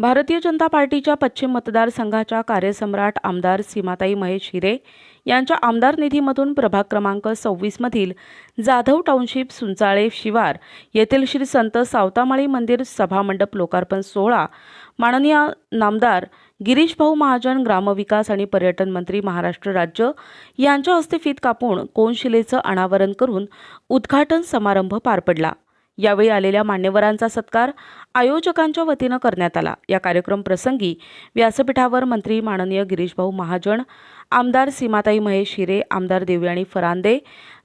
भारतीय जनता पार्टीच्या पश्चिम मतदारसंघाच्या कार्यसम्राट आमदार सीमाताई महेश हिरे यांच्या आमदार निधीमधून प्रभाग क्रमांक सव्वीसमधील जाधव टाउनशिप सुंचाळे शिवार येथील श्री संत सावतामाळी मंदिर सभामंडप लोकार्पण सोहळा माननीय नामदार गिरीश भाऊ महाजन ग्रामविकास आणि पर्यटन मंत्री महाराष्ट्र राज्य यांच्या हस्ते फीत कापून कोनशिलेचं अनावरण करून उद्घाटन समारंभ पार पडला. यावेळी आलेल्या मान्यवरांचा सत्कार आयोजकांच्या वतीनं करण्यात आला. या कार्यक्रम प्रसंगी व्यासपीठावर मंत्री माननीय गिरीशभाऊ महाजन आमदार सीमाताई महेश हिरे आमदार देवयाणी फरांदे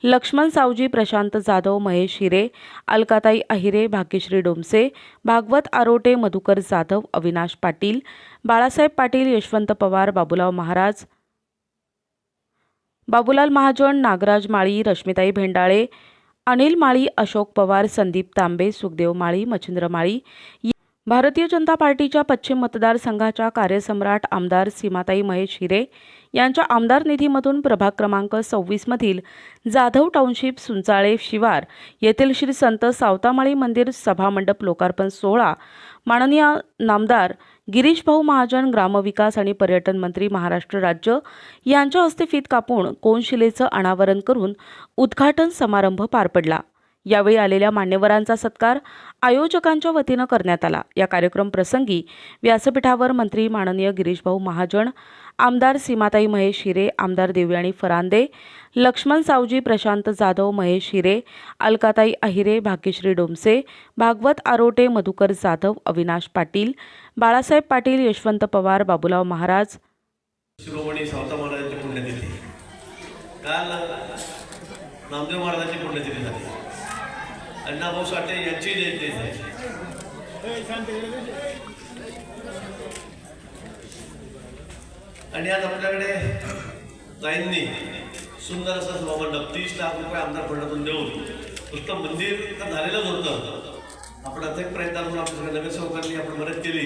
लक्ष्मण सावजी प्रशांत जाधव महेश हिरे अलकाताई अहिरे भाग्यश्री डोमसे भागवत आरोटे मधुकर जाधव अविनाश पाटील बाळासाहेब पाटील यशवंत पवार बाबुलाव महाराज बाबूलाल महाजन नागराज माळी रश्मिताई भेंडाळे अनिल माळी अशोक पवार संदीप तांबे सुखदेव माळी मच्छिंद्र माळी भारतीय जनता पार्टीच्या पश्चिम मतदारसंघाच्या कार्यसम्राट आमदार सीमाताई महेश हिरे यांच्या आमदार निधीमधून प्रभाग क्रमांक सव्वीसमधील जाधव टाउनशिप सुंचाळे शिवार येथील श्री संत सावतामाळी मंदिर सभामंडप लोकार्पण सोहळा माननीय नामदार गिरीश भाऊ महाजन ग्रामविकास आणि पर्यटन मंत्री महाराष्ट्र राज्य यांच्या हस्ते फीत कापून कोनशिलेचं अनावरण करून उद्घाटन समारंभ पार पडला. यावेळी आलेल्या मान्यवरांचा सत्कार आयोजकांच्या वतीनं करण्यात आला. या कार्यक्रम प्रसंगी व्यासपीठावर मंत्री माननीय गिरीशभाऊ महाजन आमदार सीमाताई महेश हिरे आमदार देवयाणी फरांदे लक्ष्मण सावजी प्रशांत जाधव महेश हिरे अलकाताई अहिरे भाग्यश्री डोमसे भागवत आरोटे मधुकर जाधव अविनाश पाटील बाळासाहेब पाटील यशवंत पवार बाबूराव महाराज. महाराजांची पुण्यतिथी. काल नामदेव महाराजांची पुण्यतिथी झाली. अण्णाभाऊ साठे यांची जयंती आणि आज आपल्याकडे ताईंनी सुंदर असं सभामंडप तीस लाख रुपये आमदार फंडातून देऊन नुसतं मंदिर तर झालेलंच होतं. आपण अथक प्रयत्नातून आपल्या सगळ्या नगरसेवकांनी आपण मदत केली.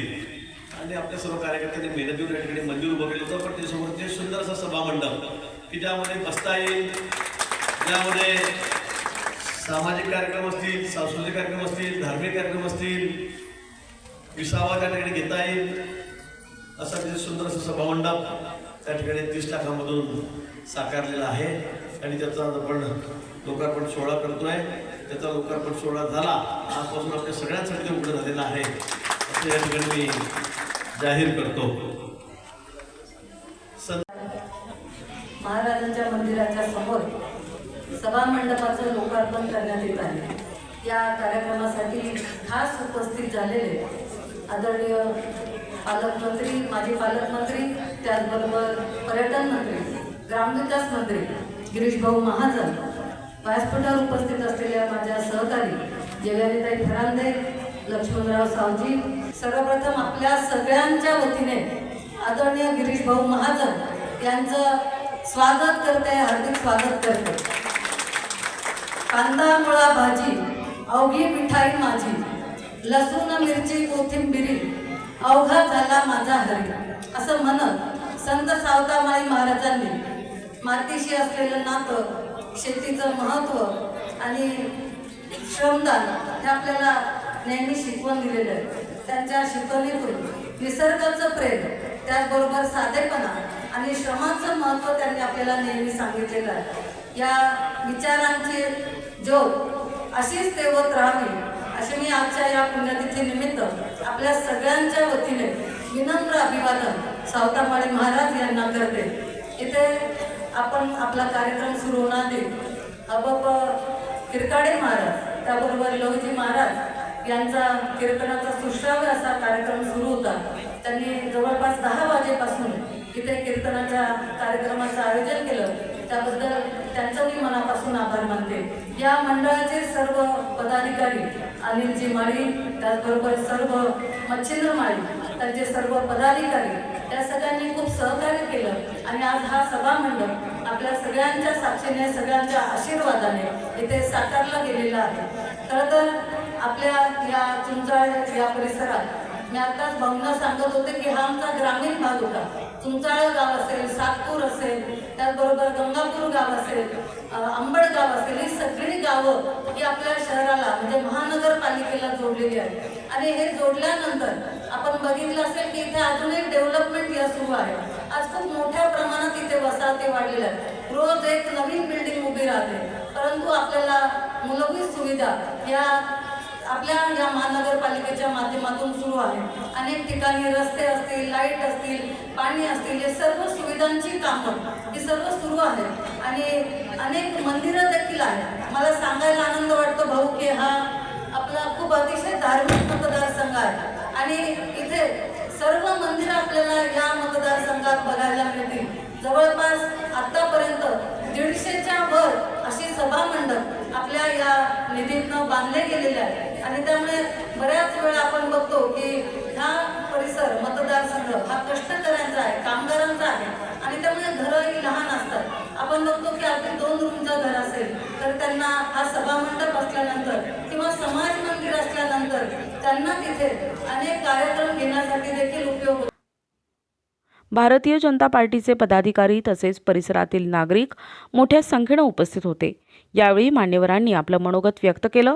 आणि आपल्या सर्व कार्यकर्त्यांनी मेहनत देऊन या ठिकाणी मंदिर उभं केलं होतं. पण त्याच्यासमोर ते सुंदर असं सभामंडप की ज्यामध्ये बसता येईल ज्यामध्ये सामाजिक कार्यक्रम असतील सांस्कृतिक कार्यक्रम असतील धार्मिक कार्यक्रम असतील विसावा त्या ठिकाणी घेता येईल. असं तिथे सुंदर असं सभामंडप त्या ठिकाणी तीस लाखामधून साकारलेला आहे. आणि त्याचा आपण लोकार्पण सोहळा करतोय. त्याचा लोकार्पण सोहळा झाला. आजपासून आपल्या सगळ्यांसाठी उघड झालेला आहे. असं या ठिकाणी मी जाहीर करतो. महाराजांच्या मंदिराच्या समोर सभामंडपाचं लोकार्पण करण्यात येत आहे. या कार्यक्रमासाठी खास उपस्थित झालेले आदरणीय पालकमंत्री माजी पालकमंत्री त्याचबरोबर पर्यटन मंत्री ग्रामविकास मंत्री गिरीशभाऊ महाजन व्यासपीठावर उपस्थित असलेल्या माझ्या सहकारी जयललिताई फरांदे लक्ष्मणराव सावजी सर्वप्रथम आपल्या सगळ्यांच्या वतीने आदरणीय गिरीशभाऊ महाजन यांचं स्वागत करते हार्दिक स्वागत करते. कांदा मुळा भाजी अवघी मिठाई माझी लसूण मिरची कोथिंबिरी अवघा झाला माझा हरी. असं म्हणत संत सावतामाई महाराजांनी मातीशी असलेलं नातं शेतीचं महत्त्व आणि श्रमदान हे आपल्याला नेहमी शिकवण दिलेलं आहे. त्यांच्या शिकवणीतून निसर्गाचं प्रेम त्याचबरोबर साधेपणा आणि श्रमाचं महत्त्व त्यांनी आपल्याला नेहमी सांगितलेलं आहे. या विचारांचे जो अशीच तेवत राहावी असे मी आजच्या या पुण्यतिथी निमित्त आपल्या सगळ्यांच्या वतीने विनम्र अभिवादन सावतामाळे महाराज यांना करते. इथे आपण आपला कार्यक्रम सुरू होणार अबप किरकाडे महाराज त्याबरोबर लोहजी महाराज यांचा कीर्तनाचा सुश्राव्य असा कार्यक्रम सुरू होता. त्यांनी जवळपास दहा वाजेपासून इथे कीर्तनाच्या कार्यक्रमाचं आयोजन केलं. त्याबद्दल त्यांचं मी मनापासून आभार मानते. या मंडळाचे सर्व पदाधिकारी अनिलजी माळी त्याचबरोबर सर्व मच्छिंद्र माळी त्यांचे सर्व पदाधिकारी त्या सगळ्यांनी खूप सहकार्य केलं आणि आज हा सभामंडळ आपल्या सगळ्यांच्या साक्षीने सगळ्यांच्या आशीर्वादाने इथे साकारला गेलेला आहे. खरं तर आपल्या या चुंचाळ या परिसरात मी आताच भाऊंना सांगत होते की हा आमचा ग्रामीण भाग होता. चुंचाळ गाव असेल सातपूर असेल त्याचबरोबर गंगापूर गाव असेल आंबड गाव असेल ही सगळी गावं ही आपल्या शहराला म्हणजे महानगरपालिकेला जोडलेली आहेत. आणि हे जोडल्यानंतर आपण बघितलं असेल की इथे अजून एक डेव्हलपमेंट या सुरू आहे. आज खूप मोठ्या प्रमाणात इथे वसाहती वाढलेल्या आहेत. रोज एक नवीन बिल्डिंग उभी राहते. परंतु आपल्याला मूलभूत सुविधा या आपल्या या महानगरपालिकेच्या माध्यमातून सुरू आहे. अनेक ठिकाणी रस्ते असतील लाइट असतील पाणी असतील हे सर्व सुविधांची कामं ही सर्व सुरू आहे. आणि अनेक मंदिरं देखील आहेत. मला सांगायला आनंद वाटतो भाऊ की हा आपला खूप अतिशय धार्मिक मतदारसंघ आहे. आणि इथे सर्व मंदिरं आपल्याला या मतदारसंघात बघायला मिळतील. जवळपास आत्तापर्यंत दीडशेच्या वर अशी सभामंडप आपल्या या निधीतनं बांधले गेलेले आहे आणि त्यामुळे बऱ्याच वेळा आपण बघतो की हा परिसर मतदारसंघ हा कष्टकऱ्यांचा आहे कामगारांचा आहे. आणि त्यामुळे घरंही लहान असतात. आपण बघतो की आपली दोन रूमचं घर असेल तर त्यांना हा सभामंडप असल्यानंतर किंवा समाज मंदिर असल्यानंतर त्यांना तिथे अनेक कार्यक्रम घेण्यासाठी देखील उपयोग होतो. भारतीय जनता पार्टीचे पदाधिकारी तसेच परिसरातील नागरिक मोठ्या संख्येनं उपस्थित होते. यावेळी मान्यवरांनी आपलं मनोगत व्यक्त केलं.